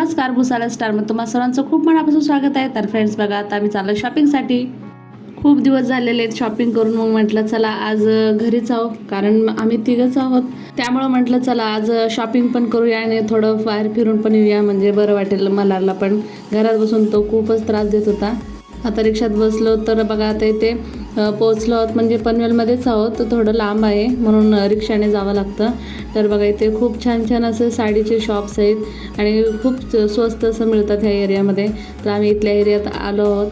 नमस्कार भुसाला स्टारमध्ये तुम्हा सर्वांचं खूप मनापासून स्वागत आहे. तर फ्रेंड्स बघा आता आम्ही चाललो शॉपिंगसाठी खूप दिवस झालेले आहेत शॉपिंग करून मग म्हटलं चला आज घरीच आहो कारण आम्ही तिघंच आहोत. त्यामुळं म्हटलं चला आज शॉपिंग पण करूया आणि थोडं बाहेर फिरून पण येऊया. म्हणजे बरं वाटेल मलाला पण. घरात बसून तो खूपच त्रास देत होता. आता रिक्षात बसलो तर बघा आता इथे पोचलो पोहोचलो आहोत. म्हणजे पनवेलमध्येच आहोत. तर थोडं लांब आहे. म्हणून रिक्षाने जावं लागतं. तर बघा इथे खूप छान छान असे साडीचे शॉप्स आहेत. आणि खूप स्वस्त असं मिळतात ह्या एरियामध्ये. तर आम्ही इथल्या एरियात आलो आहोत.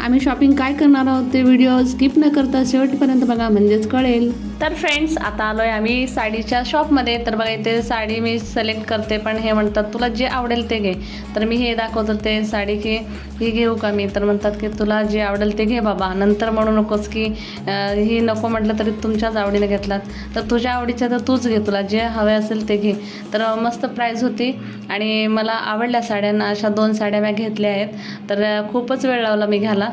आम्ही शॉपिंग काय करणार आहोत ते व्हिडिओ स्किप न करता शेवटपर्यंत बघा. म्हणजेच कळेल. तर फ्रेंड्स आता आलो आहे आम्ही साडीच्या शॉपमध्ये तर बघा इथे साडी मी सिलेक्ट करते पण हे म्हणतात तुला जे आवडेल ते घे. तर मी हे दाखवतो ते साडी की ही घेऊ का मी? तर म्हणतात की तुला जे आवडेल ते घे बाबा. नंतर म्हणू नकोस की ही नको म्हटलं तरी तुमच्याच आवडीने घेतलात. तर तुझ्या आवडीच्या तर तूच घे तुला जे हवे असेल ते घे. तर मस्त प्राईज होती आणि मला आवडल्या साड्यांना अशा दोन साड्या मी घेतल्या आहेत. तर खूपच वेळ लावला मी घ्यायला.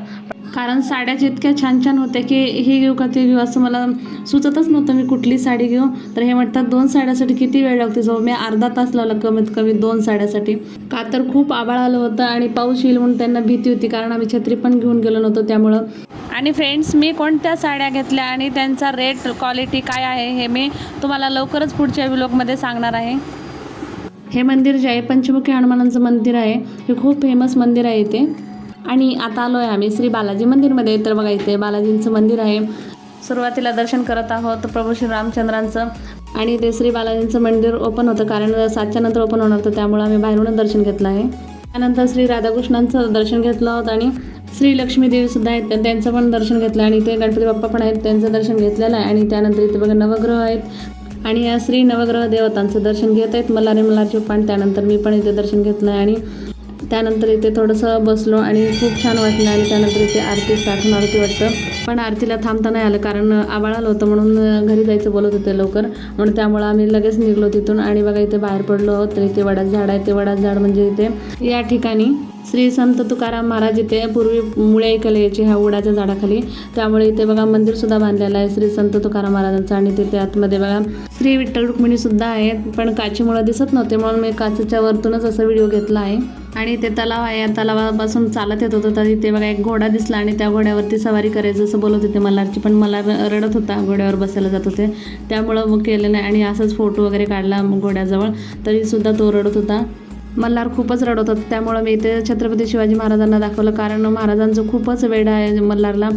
कारण साड्याच इतक्या छान छान होत्या की हे घेऊ का ते घेऊ असं मला सुचतच नव्हतं मी कुठली साडी घेऊ. तर हे म्हणतात दोन साड्यासाठी किती वेळ लागते? जाऊ मी अर्धा तास लावला कमीत कमी दोन साड्यासाठी. का तर खूप आबाळ आलं होतं आणि पाऊस येईल म्हणून त्यांना भीती होती कारण आम्ही छत्री पण घेऊन गेलो नव्हतो त्यामुळं. आणि फ्रेंड्स मी कोणत्या साड्या घेतल्या आणि त्यांचा रेट क्वालिटी काय आहे हे मी तुम्हाला लवकरच पुढच्या व्लॉगमध्ये सांगणार आहे. हे मंदिर जे आहे पंचमुखी हनुमानांचं मंदिर आहे. हे खूप फेमस मंदिर आहे इथे. आणि आता आलो आहे आम्ही श्री बालाजी मंदिरमध्ये. तर बघा इथे बालाजींचं मंदिर आहे. सुरुवातीला दर्शन करत आहोत प्रभू श्री रामचंद्रांचं आणि ते श्री बालाजींचं मंदिर ओपन होतं. कारण सातच्या नंतर ओपन होणार होतं. त्यामुळे आम्ही बाहेरूनच दर्शन घेतलं आहे. त्यानंतर श्री राधाकृष्णांचं दर्शन घेतलं आहोत आणि श्री लक्ष्मीदेवी सुद्धा आहेत. त्यांचं पण दर्शन घेतलं आणि ते गणपती बाप्पा पण आहेत. त्यांचं दर्शन घेतलेलं आहे. आणि त्यानंतर इथे बघा नवग्रह आहेत. आणि या श्री नवग्रह देवतांचं दर्शन घेत आहेत. मल्हारी मल्हारचे पण. त्यानंतर मी पण इथे दर्शन घेतलं आहे. आणि त्यानंतर इथे थोडंसं बसलो आणि खूप छान वाटलं आणि त्यानंतर इथे आरती स्टार्ट होणार वाटतं. पण आरतीला थांबता नाही आलं कारण आबाळ आलं होतं म्हणून घरी जायचं बोलत होते लवकर. म्हणून त्यामुळं आम्ही लगेच निघलो तिथून आणि बघा इथे बाहेर पडलो तर इथे वडाचं झाड आहे. ते वडाचं झाड म्हणजे इथे या ठिकाणी श्री संत तुकाराम महाराज इथे पूर्वी मुळे ऐकले याची ह्या उडाच्या झाडाखाली. त्यामुळे इथे बघा मंदिरसुद्धा बांधलेलं आहे श्री संत तुकाराम महाराजांचं आणि तिथे आतमध्ये बघा श्री विठ्ठल रुक्मिणीसुद्धा आहे आहेत. पण काचीमुळं दिसत नव्हते म्हणून मी काचेच्या वरतूनच असा व्हिडिओ घेतला आहे. आणि ते तलाव आहे या तलावापासून चालत येत होतं. तर तिथे बघा एक घोडा दिसला आणि त्या घोड्यावरती सवारी करायचं असं बोलत होते मल्हारची पण मला र- रडत होता घोड्यावर बसायला जात होते. त्यामुळं मग केलं नाही आणि असंच फोटो वगैरे काढला घोड्याजवळ. तरीसुद्धा तो रडत होता. मल्हार खूपच रडत होता. त्यामुळं मी इथे छत्रपती शिवाजी महाराजांना दाखवलं. कारण महाराजांचं खूपच वेड आहे मल्हारला.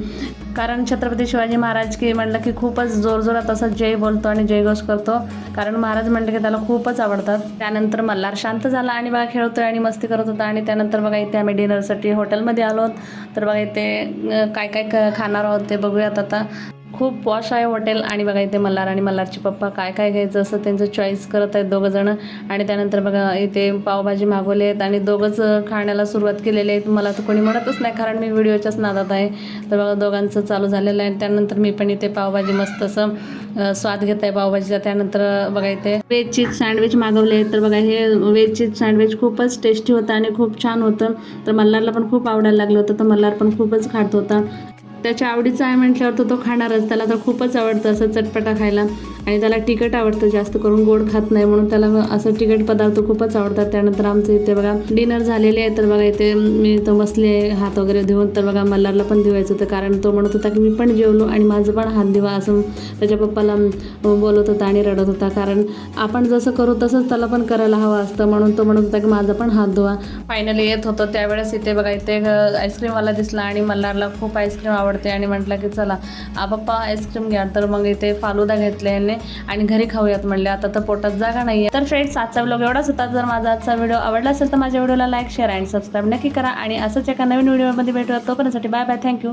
कारण छत्रपती शिवाजी महाराज की म्हणलं की खूपच जोरजोरात असं जय बोलतो आणि जयघोष करतो. कारण महाराज म्हणलं की त्याला खूपच आवडतात. त्यानंतर मल्हार शांत झाला आणि बघा खेळतोय आणि मस्ती करत होता आणि त्यानंतर बघा इथे आम्ही डिनरसाठी हॉटेलमध्ये आलो. आहोत तर बघा इथे काय काय क- खाणार आहोत ते बघूयात आता. खूप पॉश आहे हॉटेल आणि बघा इथे मल्हार आणि मल्हारचे पप्पा काय काय घ्यायचं असं त्यांचं चॉईस करत आहेत दोघं जण. आणि त्यानंतर बघा इथे पावभाजी मागवले आहेत आणि दोघंच खाण्याला सुरुवात केलेली आहे मला तर कोणी म्हणतच नाही कारण मी व्हिडिओच्याच नादात आहे. तर बघा दोघांचं चालू झालेलं आहे. त्यानंतर मी पण इथे पावभाजी मस्त असं स्वाद घेत आहे पावभाजीचा. त्यानंतर बघा इथे व्हेज चीज सँडविच मागवले. तर बघा हे व्हेज चीज सँडविच खूपच टेस्टी होतं आणि खूप छान होतं. तर मल्हारला पण खूप आवडायला लागलं होतं. तर मल्हार पण खूपच खात होता. त्याच्या आवडीचं आहे म्हटल्यावर तो तो खाणारच. त्याला तर खूपच आवडतं असं चटपटा खायला. आणि त्याला तिखट आवडतं जास्त करून गोड खात नाही म्हणून त्याला असं तिखट पदार्थ खूपच आवडतात. त्यानंतर आमचं इथे बघा डिनर झालेले आहे. तर बघा इथे मी तो बसले हात वगैरे धुवून. तर बघा मल्हारला पण धुवायचं होतं. कारण तो म्हणत होता की मी पण जेवलो आणि माझं पण हात धुवा असं त्याच्या पप्पाला बोलत होता आणि रडत होता. कारण आपण जसं करू तसंच त्याला पण करायला हवं असतं. म्हणून तो म्हणत होता की माझा पण हात धुवा. फायनली येत होतं. त्यावेळेस इथे बघा इथे आईस्क्रीमवाला दिसला आणि मल्हारला खूप आईस्क्रीम आवडते आणि म्हटलं की चला आ पप्पा आईस्क्रीम घ्या. तर मग इथे फालुदा घेतले यांनी आणि घरी खाऊयात म्हणले आता तर पोटात जागा नाही तर फ्रेंड्स आजचा ब्लॉग एवढाच होता. जर माझा आजचा व्हिडिओ आवडला असेल तर माझ्या व्हिडिओला लाईक शेअर अँड सबस्क्राईब नक्की करा. आणि असंच एका नवीन व्हिडिओमध्ये भेटूया तोपर्यंतसाठी बाय बाय थँक्यू